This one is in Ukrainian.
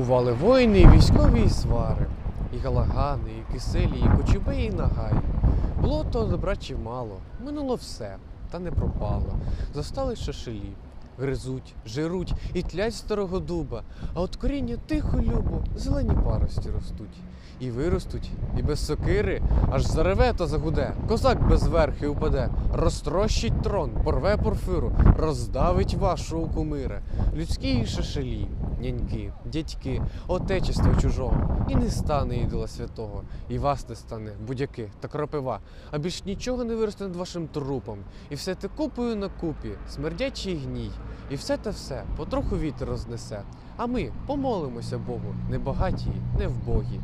Бували воїни військові і свари, і галагани, і киселі, і кочубеї, і нагаї. Було то добра чимало, минуло все, та не пропало. Зостали шашелі, гризуть, жируть і тлять старого дуба, а от коріння тихо любо, зелені парості ростуть. І виростуть, і без сокири, аж зареве та загуде. Козак без верхи упаде, розтрощить трон, порве порфиру, роздавить вашого кумира. Людські шашелі, няньки, дядьки, отечества чужого, і не стане ідола святого, і вас не стане, будяки та кропива, а більш нічого не виросте над вашим трупом, і все те купою на купі, смердячий гній, і все те все потроху вітер рознесе. А ми помолимося Богу, не багаті, не вбогі.